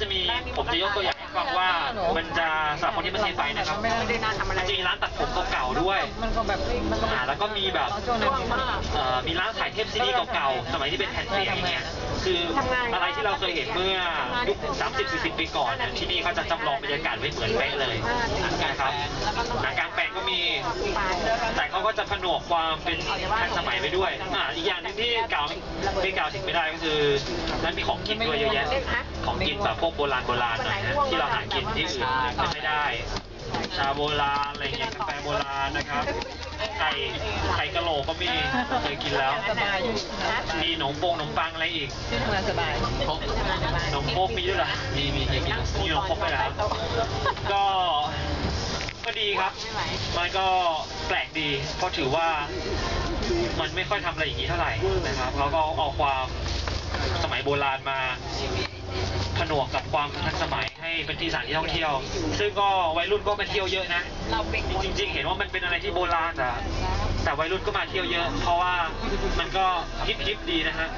จะมีผมจะยกตัวอย่างให้ฟังว่ามันจะสำหรับคนที่ไม่เคยไปนะครับจริงๆร้านตัดผมเก่าๆด้วยแบบมันก็อ่าแล้วก็มีแบบมีเอ่อมีร้านขายเทปซีดีเก่าๆสมัยที่เป็นแผ่นเสียงอย่างเงี้ย คืออะไรที่เราเคยเห็นเมื่อยุค30 40ปีก่อนเนี่ยที่นี่เขาจะจำลองบรรยากาศไว้เหมือนเป๊ะเลยนะครับหนังกลางแปลงก็มี แต่เขาก็จะผนวกความเป็นทันสมัยไปด้วยอ่าอีกอย่างหนึงที่กล่าวไม่กล่าวถึงไม่ได้ก็คือนั้นมีของกินด้วยเยอะแยะของกินแบบพวกโบราณโบราณหน่อยนะที่เราหากินที่อื่นไม่ได้ ชาโบราณอะไรเงี้ยกาแฟโบราณนะครับไข่ไข่กะโหลกก็มีเคยกินแล้ว มีขนมปงขนมปังอะไรอีกที่ทำงานสบายขนมโคกมีด้วยเหรอมีมีเคยกินมีขนมโคกไปแล้วก็ก็ดีครับ มันก็แปลกดี เพราะถือว่ามันไม่ค่อยทำอะไรอย่างนี้เท่าไหร่นะครับแล้วก็เอาความสมัยโบราณมาผนวกกับความทันสมัย เป็นที่สถานที่ท่องเที่ยว ซึ่งก็วัยรุ่นก็มาเที่ยวเยอะนะจริง ๆ เห็นว่ามันเป็นอะไรที่โบราณแต่แต่วัยรุ่นก็มาเที่ยวเยอะ เพราะว่ามันก็ฮิปฮิปดีนะฮะ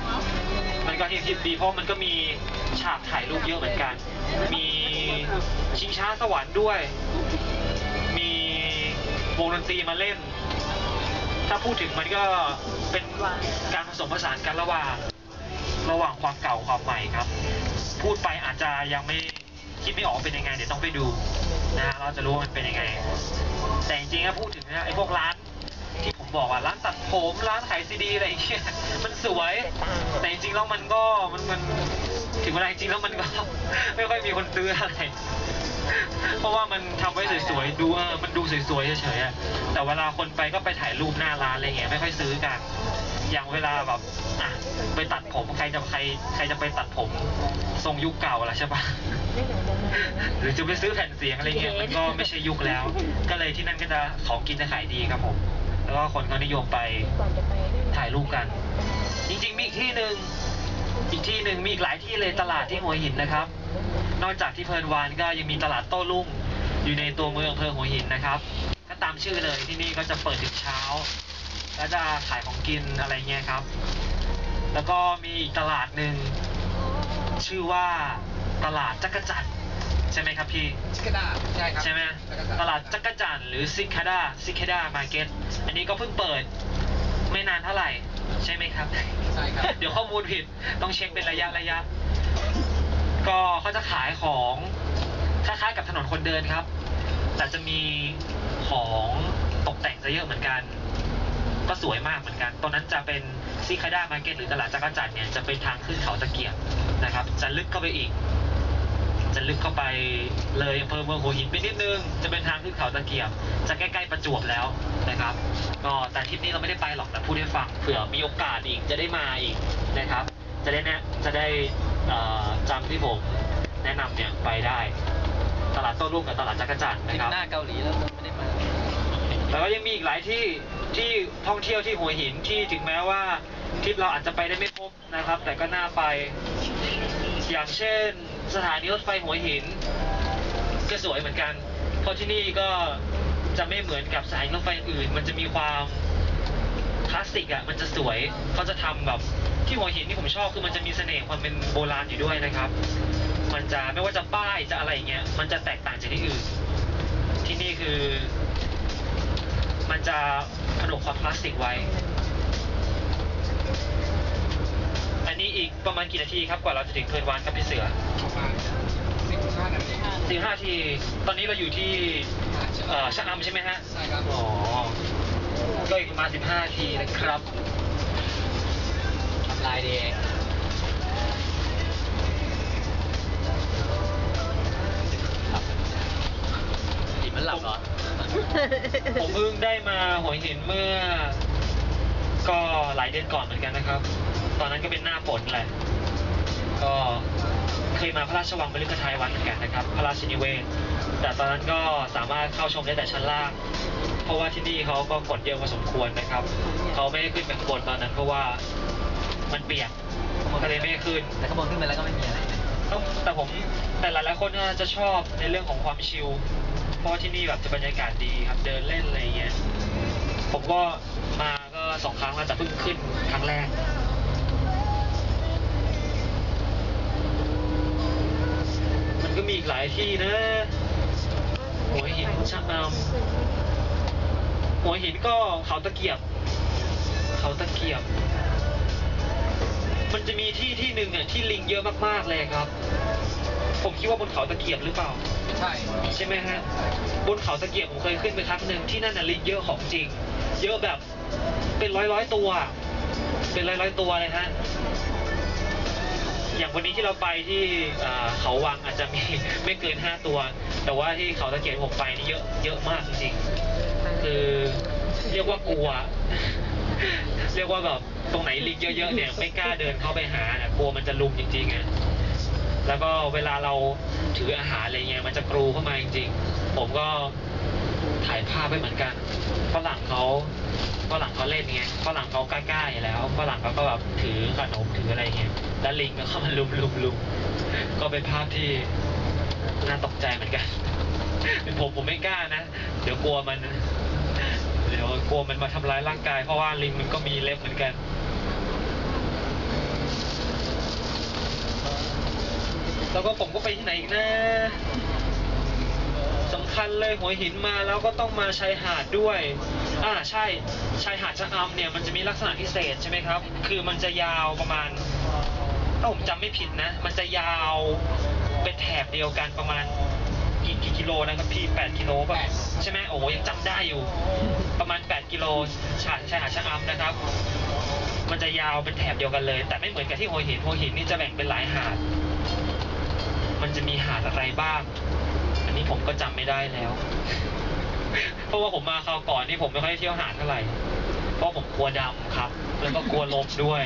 มันก็ฮิปฮิปดีเพราะมันก็มีฉากถ่ายรูปเยอะเหมือนกัน มีชิงช้าสวรรค์ด้วย มีวงดนตรีมาเล่น ถ้าพูดถึงมันก็เป็นการผสมผสานกันระหว่างระหว่างความเก่าความใหม่ครับ พูดไปอาจจะยังไม่ คิดไม่ออกว่าเป็นยังไง เดี๋ยวต้องไปดูนะฮะเราจะรู้ว่ามันเป็นยังไง แต่จริงๆถ้าพูดถึงนะไอ้พวกร้านที่ผมบอกว่าร้านตัดผมร้านขายซีดีอะไรอย่างเงี้ยมันสวย แต่จริงๆแล้วมันก็มันมันถึงเวลาจริงๆแล้วมันก็ ไม่ค่อยมีคนซื้ออะไร เพราะว่ามันทำไว้สวยๆดูเออมันดูสวยๆเฉยๆอะแต่เวลาคนไปก็ไปถ่ายรูปหน้าร้านอะไรเงี้ยไม่ค่อยซื้อกัน อย่างเวลาแบบอะไปตัดผมใครจะใครใครจะไปตัดผมทรงยุคเก่าล่ะใช่ปะ หรือจะไปซื้อแผ่นเสียงอะไรเงี้ยมันก็ไม่ใช่ยุคแล้ว ก็เลยที่นั่นก็จะของกินจะขายดีครับผม แล้วก็คนก็นิยมไปถ่ายรูปกัน จริงๆมีอีกที่หนึ่งอีกที่หนึ่งมีอีกหลายที่เลยตลาดที่หัวหินนะครับ นอกจากที่เพลินวานก็ยังมีตลาดโต้รุ่งอยู่ในตัวเมืองอำเภอหัวหินนะครับก็ตามชื่อเลยที่นี่ก็จะเปิดถึงเช้า แล้วจะขายของกินอะไรเงี้ยครับ แล้วก็มีอีกตลาดหนึ่งชื่อว่าตลาดจักรจันทร์ใช่ไหมครับพี่ ชิคาด้าใช่ครับใช่ไหมตลาดจักรจันทร์หรือซิคาด้าซิคาด้ามาร์เก็ตอันนี้ก็เพิ่งเปิดไม่นานเท่าไหร่ ใช่ไหมครับ ใช่ครับ เดี๋ยวข้อมูลผิดต้องเช็คเป็นระยะระยะ ก็เขาจะขายของคล้ายๆกับถนนคนเดินครับ แต่จะมีของตกแต่งจะเยอะเหมือนกัน ก็สวยมากเหมือนกัน ตรงนั้นจะเป็นซิคาด้ามาร์เก็ตหรือตลาดจักรจันทร์เนี่ยจะเป็นทางขึ้นเขาตะเกียบนะครับ จะลึกเข้าไปอีก จะลึกเข้าไปเลยอำเภอเมืองหัวหินไปนิดนึง จะเป็นทางขึ้นเขาตะเกียบ จะใกล้ๆประจวบแล้วนะครับ ก็แต่ทริปนี้เราไม่ได้ไปหรอกแต่พูดให้ฟังเผื่อมีโอกาสอีกจะได้มาอีกนะครับ จะได้แนะจะได้เอ่อจำที่ผมแนะนำเนี่ยไปได้ ตลาดโต้รุ่งกับตลาดจักรจันทร์ทรินะปครับหน้าเกาหลีแล้วไม่ได้มาแต่ก็ยังมีอีกหลายที่ ที่ท่องเที่ยวที่หัวหินที่ถึงแม้ว่าทริปเราอาจจะไปได้ไม่ครบนะครับ แต่ก็น่าไป อย่างเช่น สถานีรถไฟหัวหิน ก็สวยเหมือนกัน เพราะที่นี่ก็จะไม่เหมือนกับสานีรถไฟอื่น มันจะมีความคลาสสิกอะ มันจะสวย เขาจะทำแบบที่หัวหินที่ผมชอบคือมันจะมีเสน่ห์ความเป็นโบราณอยู่ด้วยนะครับ มันจะไม่ว่าจะป้ายจะอะไรเงี้ย มันจะแตกต่างจากที่อื่น ที่นี่คือ จะผนวกความคลาสสิกไว้ อันนี้อีกประมาณกี่นาทีครับกว่าเราจะถึงเพลินวานครับพี่เสือประมาณสิบห้านาทีสิบห้าที ตอนนี้เราอยู่ที่เอ่อชะอำใช่ไหมฮะใช่ครับอ๋อก็อีกประมาณสิบห้าทีนะครับทำลายเด ผมเพิ่งได้มาหัวหินเมื่อ ก็หลายเดือนก่อนเหมือนกันนะครับ ตอนนั้นก็เป็นหน้าฝนแหละ ก็เคยมาพระราชวังบริกไทยวันเหมือนกันนะครับ พระราชนิเวศ แต่ตอนนั้นก็สามารถเข้าชมได้แต่ชั้นล่าง เพราะว่าที่นี่เขาก็กดเยอะพอสมควรนะครับ เขาไม่ได้ขึ้นไปข้างบนตอนนั้นเพราะว่ามันเปียก มันก็เลยไม่ได้ขึ้น แต่ข้างบนขึ้นไปแล้วก็ไม่มีอะไรต้องแต่ผมแต่หลายๆคนน่าจะชอบในเรื่องของความชิลเพ ราะว่าที่นี่แบบจะบรรยากาศดีครับเดินเล่นอะไรอย่างเงี้ยผมก็มาก็สองครั้งแล้วแต่เพิ่งขึ้นครั้งแรกมันกหลายที่นะหัวหินชะอำหัวหินก็เขาตะเกียบ เขาตะเกียบ มันจะมีที่ที่หนึ่งอะที่ลิงเยอะมากๆเลยครับ ผมคิดว่าบนเขาตะเกียบหรือเปล่าใช่ใช่ไหมฮะบนเขาตะเกียบผมเคยขึ้นไปครั้งหนึ่งที่นั่นน่ะลิงเยอะของจริง เยอะแบบเป็นร้อยร้อยๆตัว เป็นร้อยร้อยๆตัวเลยฮะอย่างวันนี้ที่เราไปที่อ่าเขาวังอาจจะมีไม่เกินห้าตัว แต่ว่าที่เขาตะเกียบผมไปนี่เยอะเยอะมากจริงๆคือเรียกว่ากลัว เรียกว่าแบบตรงไหนลิงเยอะๆเนี่ยไม่กล้าเดินเข้าไปหานะกลัวมันจะลุมจริงๆอะ แล้วก็เวลาเราถืออาหารอะไรเงี้ยมันจะกรูเข้ามาจริงๆผมก็ถ่ายภาพไว้เหมือนกันฝรั่งเขาฝรั่งเขาเล่นไงฝรั่งเขากล้าๆอยู่แล้วฝรั่งเขาก็แบบถือขนมถืออะไรเงี้ยแล้วลิงก็เข้ามาลุมลุมลุมก็เป็นภาพที่น่าตกใจเหมือนกันเป็นผมผมไม่กล้านะ เดี๋ยวกลัวมัน เดี๋ยวกลัวมันมาทำร้ายร่างกาย เพราะว่าลิงมันก็มีเล็บเหมือนกัน แล้วก็ผมก็ไปที่ไหนอีกนะสำคัญเลยหัวหินมาแล้วก็ต้องมาชายหาดด้วยอ่าใช่ชายหาดชะอำเนี่ยมันจะมีลักษณะพิเศษใช่ไหมครับ คือมันจะยาวประมาณถ้าผมจำไม่ผิดนะ มันจะยาวเป็นแถบเดียวกันประมาณกี่กี่กิโลนะครับพี่8กิโลป่ะใช่ไหมโอ้ยังจำได้อยู่ ประมาณ 8 กิโลชายชายหาดชะอำนะครับ มันจะยาวเป็นแถบเดียวกันเลย แต่ไม่เหมือนกับที่หัวหินหัวหินนี่จะแบ่งเป็นหลายหาด มันจะมีหาดอะไรบ้าง อันนี้ผมก็จำไม่ได้แล้ว เพราะว่าผมมาคราวก่อนนี่ผมไม่ค่อยเที่ยวหาดเท่าไหร่ เพราะผมกลัวดำครับ แล้วก็กลัวลมด้วย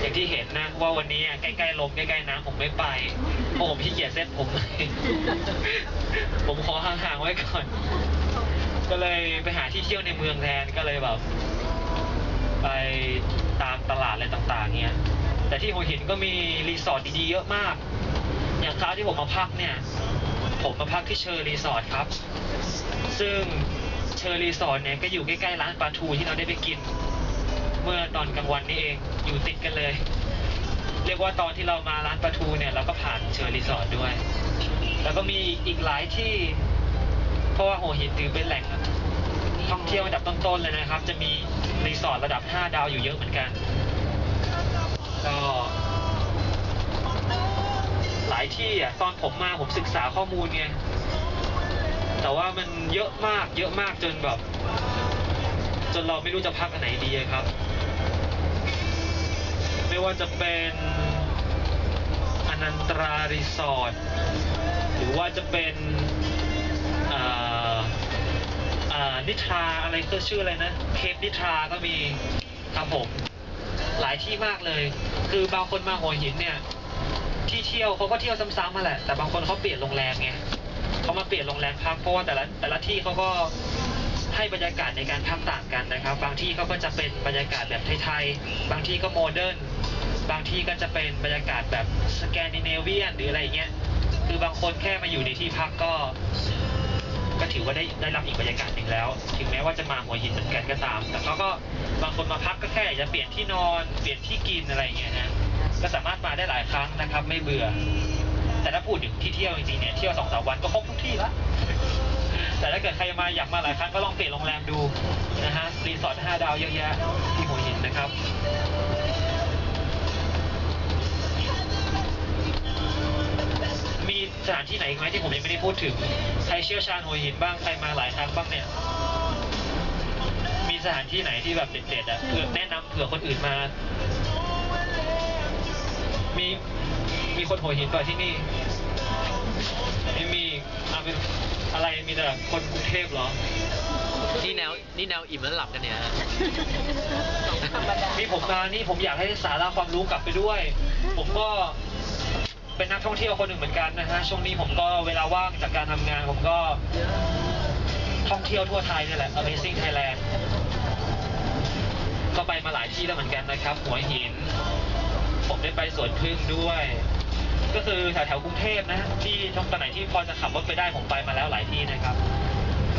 อย่างที่เห็นนะว่าวันนี้ใกล้ๆลมใกล้ๆน้ำผมไม่ไป เพราะผมขี้เกียจเซ็ตผม ผมขอห่างๆไว้ก่อน ก็เลยไปหาที่เที่ยวในเมืองแทนก็เลยแบบไปตามตลาดอะไรต่างๆเงี้ยแต่ที่หัวหินก็มีรีสอร์ทดีๆเยอะมาก อย่างคราวที่ผมมาพักเนี่ยผมมาพักที่เชอร์รีสอร์ทครับ ซึ่งเชอร์รีสอร์ทเนี่ยก็อยู่ใกล้ๆร้านปลาทูที่เราได้ไปกิน เมื่อตอนกลางวันนี่เองอยู่ติดกันเลย เรียกว่าตอนที่เรามาร้านปลาทูเนี่ยเราก็ผ่านเชอร์รีสอร์ทด้วย แล้วก็มีอีกหลายที่ เพราะว่าหัวหินถือเป็นแหล่งท่องเที่ยวอันดับต้นๆเลยนะครับ จะมีรีสอร์ทระดับ 5 ดาวอยู่เยอะเหมือนกัน ก็ หลายที่อะตอนผมมาผมศึกษาข้อมูลไงแต่ว่ามันเยอะมากเยอะมากจนแบบ จนเราไม่รู้จะพักอันไหนดีครับ ไม่ว่าจะเป็นอนันตรารีสอร์ทหรือว่าจะเป็นอ่านิทราอะไรก็ชื่ออะไรนะเคปนิทราก็มีครับผมหลายที่มากเลย คือบางคนมาหัวหินเนี่ย ที่เที่ยวเขาก็เที่ยวซ้ำๆมาแหละแต่บางคนเขาเปลี่ยนโรงแรมไงเขามาเปลี่ยนโรงแรมพักเพราะว่าแต่ละแต่ละที่เขาก็ให้บรรยากาศในการพักต่างกันนะครับ บางที่เขาก็จะเป็นบรรยากาศแบบไทยๆบางที่ก็โมเดิร์นบางที่ก็จะเป็นบรรยากาศแบบสแกนดิเนเวียนหรืออะไรเงี้ยคือบางคนแค่มาอยู่ในที่พักก็ ก็ถือว่าได้ได้รับอีกบรรยากาศหนึ่งแล้ว ถึงแม้ว่าจะมาหัวหินเหมือนกันก็ตาม แต่เขาก็บางคนมาพักก็แค่อยากจะเปลี่ยนที่นอน เปลี่ยนที่กินอะไรเงี้ยนะ ก็สามารถมาได้หลายครั้งนะครับ ไม่เบื่อ แต่ถ้าพูดถึงที่เที่ยวจริงๆเนี่ยเที่ยวสองสามวันก็ครบทุกที่ละแต่ถ้าเกิดใครมาอยากมาหลายครั้งก็ลองเปลี่ยนโรงแรมดูนะฮะรีสอร์ทห้าดาวเยอะแยะที่หัวหินนะครับมีสถานที่ไหนอีกไหมที่ผมยังไม่ได้พูดถึง ใครเชี่ยวชาญหัวหินบ้าง ใครมาหลายครั้งบ้างเนี่ย มีสถานที่ไหนที่แบบเด็ดๆอะเพื่อแนะนำเผื่อคนอื่นมา มีคนหัวหินป่ะที่นี่ไม่มีอะเป็นอะไรมีแต่คนกรุงเทพเหรอ นี่แนวนี่แนวอิ่มแล้วหลับกันเนี่ยฮะธรรมดานี่ผมมานี่ผมอยากให้สาระความรู้กลับไปด้วย ผมก็เป็นนักท่องเที่ยวคนหนึ่งเหมือนกันนะฮะ ช่วงนี้ผมก็เวลาว่างจากการทำงาน ผมก็ท่องเที่ยวทั่วไทยนี่แหละ Amazing Thailand ก็ไปมาหลายที่แล้วเหมือนกันนะครับ หัวหิน ผมได้ไปสวนพึ่งด้วย ก็คือแถวแถวกรุงเทพนะที่ตรงตอนไหนที่พอจะขับรถไปได้ผมไปมาแล้วหลายที่นะครับ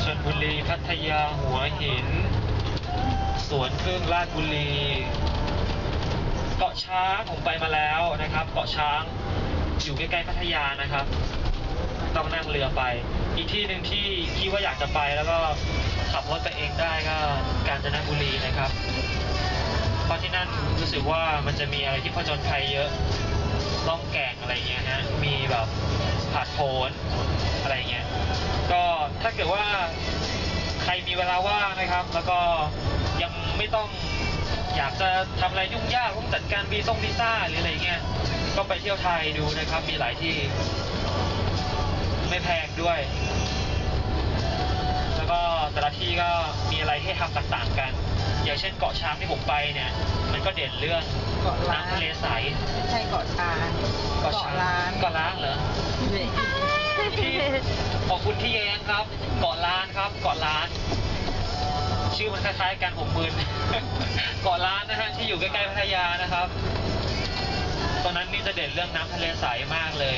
ชลบุรีพัทยาหัวหิน สวนพึ่งราชบุรีเกาะช้างผมไปมาแล้วนะครับ เกาะช้างอยู่ใกล้ๆพัทยานะครับ ต้องนั่งเรือไป อีกที่หนึ่งที่คิดว่าอยากจะไปแล้วก็ขับรถไปเองได้ก็กาญจนบุรีนะครับ เพราะที่นั่นรู้สึกว่ามันจะมีอะไรที่ผจญภัยเยอะ ล่องแก่งอะไรเงี้ยฮะมีแบบผาดโผนอะไรเงี้ยก็ถ้าเกิดว่าใครมีเวลาว่างนะครับ แล้วก็ยังไม่ต้องอยากจะทำอะไรยุ่งยากต้องจัดการวีซ่งวีซ่าหรืออะไรเงี้ยก็ไปเที่ยวไทยดูนะครับ มีหลายที่ ไม่แพงด้วย แล้วก็แต่ละที่ก็มีอะไรให้ทำต่างๆกัน ช่นเกาะช้างที่ผมไปเนี่ยมันก็เด่นเรื่องเกาะล้านน้ำทะเลใสไม่ใช่เกาะช้างเกาะช้างล้านเกาะล้างเหรอที่ขอบคุณที่แย้งครับ เกาะล้านครับ เกาะล้าน ชื่อมันคล้ายๆกันผมมึนเกาะล้านนะฮะที่อยู่ใกล้ๆพัทยานะครับ ตอนนั้นนี่จะเด่นเรื่องน้ำทะเลใสมากเลย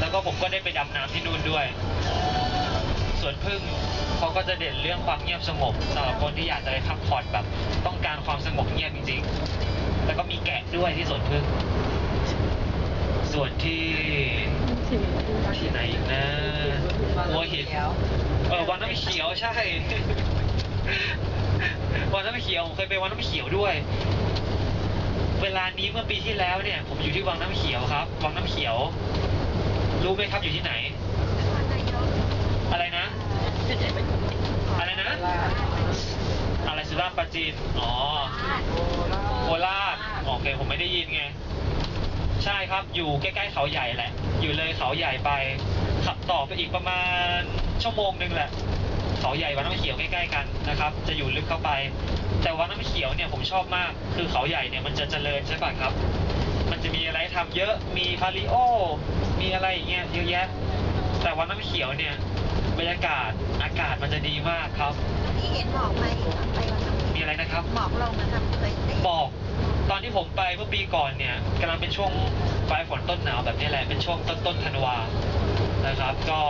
แล้วก็ผมก็ได้ไปดำน้ำที่นู่นด้วยส่ วนพึ่งเขาก็จะเด่นเรื่องความเงียบสงบสำหรับคนที่อยากจะไปพักผ่อนแบบต้องการความสงบเงียบจริงๆ แล้วก็มีแกะด้วยที่สวนพึ่ง ส่วนที่ที่ไหนอีกนะหัวหินเออวังน้ำเขียวใช่ วังน้ำเขียวผมเคยไปวังน้ำเขียวด้วย เวลานี้เมื่อปีที่แล้วเนี่ย ผมอยู่ที่วังน้ำเขียวครับวังน้ำเขียว รู้ไหมครับอยู่ที่ไหน อะไรนะ อะไรนะ อะไรสุราษฎร์ปราจีน อ๋อ โคราชโอเค ผมไม่ได้ยินไง ใช่ครับ อยู่ใกล้ๆเขาใหญ่แหละ อยู่เลยเขาใหญ่ไป ขับต่อไปอีกประมาณชั่วโมงหนึ่งแหละ เขาใหญ่วังน้ำเขียวใกล้ๆกันนะครับ จะอยู่ลึกเข้าไป แต่วังน้ำเขียวเนี่ยผมชอบมาก คือเขาใหญ่เนี่ยมันจะเจริญใช่ป่ะครับ มันจะมีอะไรให้ทำเยอะ มีพาริโอ มีอะไรอย่างเงี้ยเยอะแยะ แต่วังน้ำเขียวเนี่ย บรรยากาศอากาศมันจะดีมากครับ ที่เห็นหมอกไหมไปวันนั้นมีอะไรนะครับ หมอกลงนะครับเคยเห็นบอกตอนที่ผมไปเมื่อปีก่อนเนี่ยกำลังเป็นช่วงปลายฝนต้นหนาวแบบนี้แหละเป็นช่วงต้นต้นธันวานะครับ ก็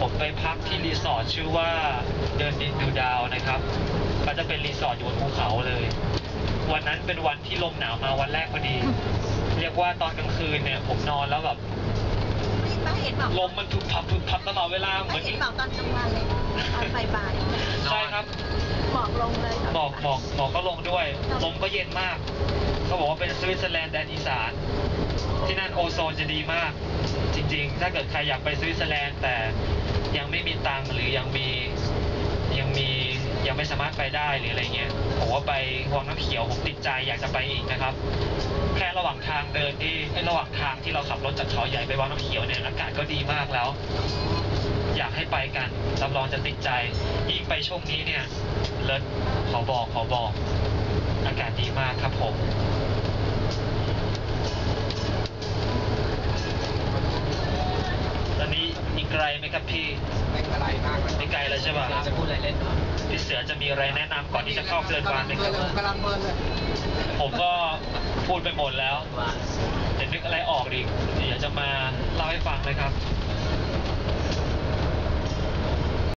ผมไปพักที่รีสอร์ทชื่อว่าเดินดินดูดาวนะครับก็จะเป็นรีสอร์ทอยู่บนภูเขาเลย วันนั้นเป็นวันที่ลมหนาวมาวันแรกพอดี เรียกว่าตอนกลางคืนเนี่ยผมนอนแล้วแบบ ลมมันทุบพับทุบพับตลอดเวลาเหมืไม่อนเห็นหมอกตอนกลางวันเลยตอนบ่ายใช่ครับๆหมอกลงเลยตนหมอกหมอกหมอกก็ลงด้วยลมก็เย็นมากเขาบอกว่าเป็นสวิตเซอร์แลนด์แดนอีสานที่นั่นโอโซนจะดีมาก จริง ๆ ถ้าเกิดใครอยากไปสวิตเซอร์แลนด์แต่ยังไม่มีตังค์หรือยังมียังมี ยังไม่สามารถไปได้หรืออะไรเงี้ยผมว่าไปวังน้ำเขียวผมติดใจอยากจะไปอีกนะครับ แค่ระหว่างทางเดินที่เอ้ยระหว่างทางที่เราขับรถจากเขาใหญ่ไปวังน้ำเขียวเนี่ยอากาศก็ดีมากแล้ว อยากให้ไปกันรับรองจะติดใจยิ่งไปช่วงนี้เนี่ยเลิศขอบอกขอบอก อากาศดีมากครับผมตอนนี้อีกไกลไหมครับพี่ไม่ไกลมากไม่ไกลแล้วใช่ป่ะจะพูดอะไรเล่นเหรอ พี่เสือจะมีอะไรแนะนำก่อนที่จะเข้าเกินวันไหมครับกำลังเบิร์นเลยผมก็พูดไปหมดแล้วว่าแต่นึกอะไรออกอีกเดี๋ยวจะมาเล่าให้ฟังนะครับ